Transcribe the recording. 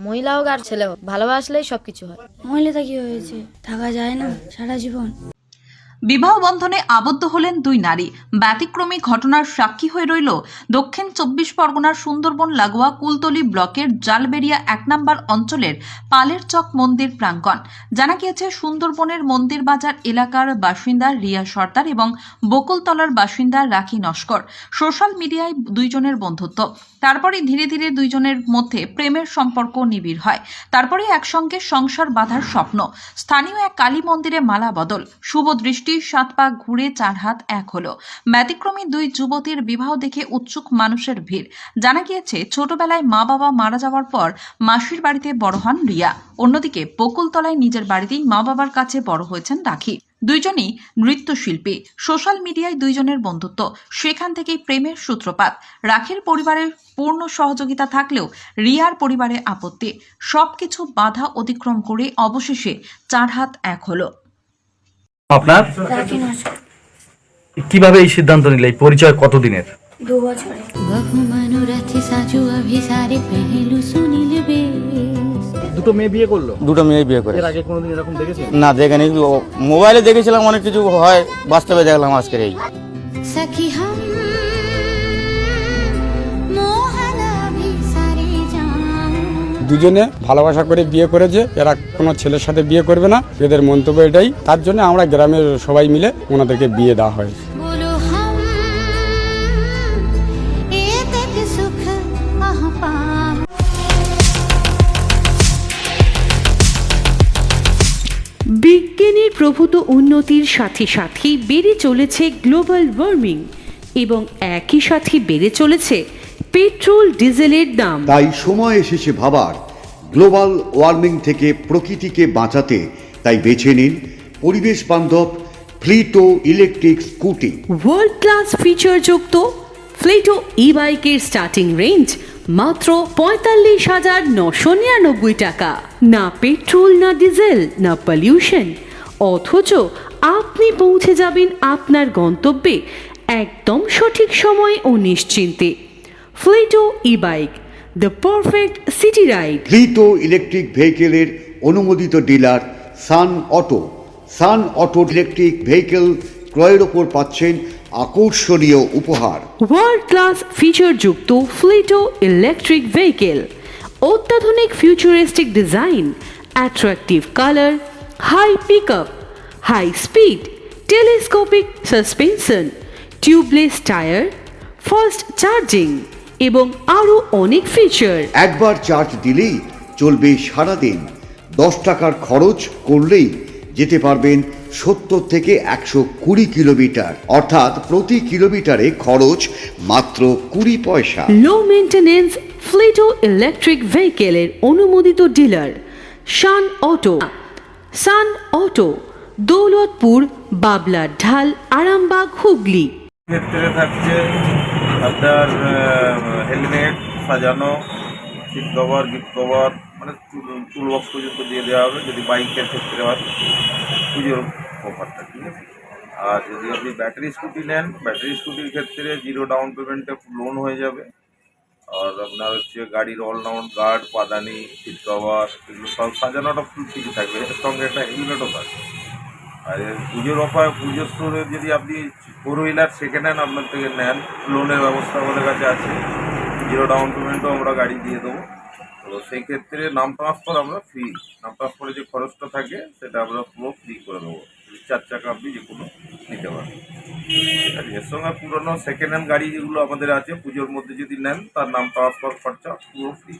মহিলা হোক আর ছেলে হোক, ভালোবাসলেই সবকিছু হয়। মহিলাটা কি হয়েছে? থাকা যায় না সারা জীবন। বিবাহ বন্ধনে আবদ্ধ হলেন দুই নারী। ব্যতিক্রমী ঘটনার সাক্ষী হয়ে রইল দক্ষিণ চব্বিশ পরগনার সুন্দরবন লাগোয়া কুলতলি ব্লকের জালবেরিয়া এক নম্বর অঞ্চলের পালের চক মন্দির প্রাঙ্গণ। জানা গিয়েছে, সুন্দরবনের মন্দির বাজার এলাকার বাসিন্দা রিয়া সর্দার এবং বকুলতলার বাসিন্দা রাখি নস্কর। সোশ্যাল মিডিয়ায় দুইজনের বন্ধুত্ব। তারপরে ধীরে ধীরে দুইজনের মধ্যে প্রেমের সম্পর্ক নিবিড় হয়। তারপরে একসঙ্গে সংসার বাঁধার স্বপ্ন। স্থানীয় এক কালী মন্দিরে মালা বদল। শুভ দৃষ্টি সাত পা ঘুরে চার হাত এক হলো। ব্যতিক্রমী দুই যুবতীর বিবাহ দেখে উৎসুক মানুষের ভিড়। জানা গিয়েছে, ছোটবেলায় মা বাবা মারা যাওয়ার পর মাসির বাড়িতে বড় হন রিয়া। অন্যদিকে বকুলতলায় নিজের বাড়িতেই মা বাবার কাছে বড় হয়েছেন রাখি। দুইজনই নৃত্যশিল্পী। সোশ্যাল মিডিয়ায় দুইজনের বন্ধুত্ব। সেখান থেকেই প্রেমের সূত্রপাত। রাখির পরিবারের পূর্ণ সহযোগিতা থাকলেও রিয়ার পরিবারে আপত্তি। সবকিছু বাধা অতিক্রম করে অবশেষে চার হাত এক হলো। আপনার? কীভাবে এই সিদ্ধান্ত নিলে? এই পরিচয় কতদিনের? দু বছরে দুটো মেয়ে বিয়ে করল? দুটো মেয়ে বিয়ে করে এর আগে কোনোদিন এরকম দেখেছেন? না দেখেনি। ও- মোবাইলে দেখেছিলাম অনেক কিছু হয় বাস্তবে দেখলাম আজকের এই। দুজনে ভালোবাসা করে বিয়ে করেছে এরা কোনো ছেলের সাথে বিয়ে করবে না। এদের মন্তব্য এটাই। তার জন্য আমরা গ্রামের সবাই মিলে ওনাদেরকে বিয়ে দেওয়া হয়। বিজ্ঞানের প্রভূত উন্নতির সাথে সাথেই বেড়ে চলেছে গ্লোবাল ওয়ার্মিং এবং একই সাথে বেড়ে চলেছে পেট্রোল ডিজেলের দাম। তাই সময় এসেছে ভাবার। গ্লোবাল ওয়ার্মিং থেকে প্রকৃতিকে বাঁচাতে তাই বেছে নিন পরিবেশ বান্ধব Fleeto electric scooty. World class ফিচারযুক্ত Fleeto e বাইকের স্টার্টিং রেঞ্জ মাত্র পঁয়তাল্লিশ হাজার নশো নিরানব্বই টাকা। না পেট্রোল না ডিজেল না পলিউশন অথচ আপনি পৌঁছে যাবেন আপনার গন্তব্যে একদম সঠিক সময়ে ও নিশ্চিন্তে। Fleeto e bike the perfect city ride Fleeto electric ভেহিকেলের অনুমোদিত dealer sun auto sun auto electric vehicle ক্রয়ের ওপর পাচ্ছেন আকর্ষণীয় উপহার। ওয়ার্ল্ড ক্লাস ফিচারযুক্ত ফ্লিটো ইলেকট্রিক ভেহিকেল অত্যাধুনিক futuristic design attractive colour high pickup high speed telescopic suspension tubeless tyre fast charging এবং আরও অনেক ফিচার একবার চার্জ দিলেই চলবে সারাদিন। দশ টাকার খরচ করলেই যেতে পারবেন সত্তর থেকে একশো কুড়ি কিলোমিটার। অর্থাৎ প্রতি কিলোমিটারে খরচ মাত্র কুড়ি পয়সা। লো মেনটেনেন্স ফ্লিটো ইলেকট্রিক ভেহিকেলের অনুমোদিত dealer sun auto sun auto Daulatpur Babla Dhal Arambagh Hooghly. ক্ষেত্রে থাকছে আপনার হেলমেট সাজানো সিট কভার গিফট কভার মানে টুল বক্স পর্যন্ত দিয়ে দেওয়া হবে, যদি বাইকের ক্ষেত্রে হয়, পুজোর অফারটা ঠিক আছে? আর যদি আপনি ব্যাটারি স্কুটি নেন ব্যাটারি স্কুটির ক্ষেত্রে জিরো ডাউন পেমেন্টে লোন হয়ে যাবে। আর আপনার হচ্ছে গাড়ির অলরাউন্ড গার্ড পাদানি সিট কভার এগুলো সব সাজানোটা ফুল ফ্রি থাকবে। এর সঙ্গে একটা হেলমেটও থাকবে। আর পুজোর অফার, পুজোর স্টোরে যদি আপনি ফোর হুইলার সেকেন্ড হ্যান্ড আপনার থেকে নেন লোনের ব্যবস্থা আমাদের কাছে আছে। জিরো ডাউন পেমেন্টও আমরা গাড়ি দিয়ে দেবো। তো সেই ক্ষেত্রে নাম ট্রান্সফার আমরা ফ্রি নাম ট্রান্সফারের যে খরচটা থাকে, সেটা আমরা পুরো ফ্রি করে দেবো। চার চাকা আপনি যে কোনো নিতে পারেন। আছে এর সঙ্গে পুরোনো সেকেন্ড হ্যান্ড গাড়ি যেগুলো আমাদের আছে, পুজোর মধ্যে যদি নেন, তার নাম ট্রান্সফার খরচা পুরো ফ্রি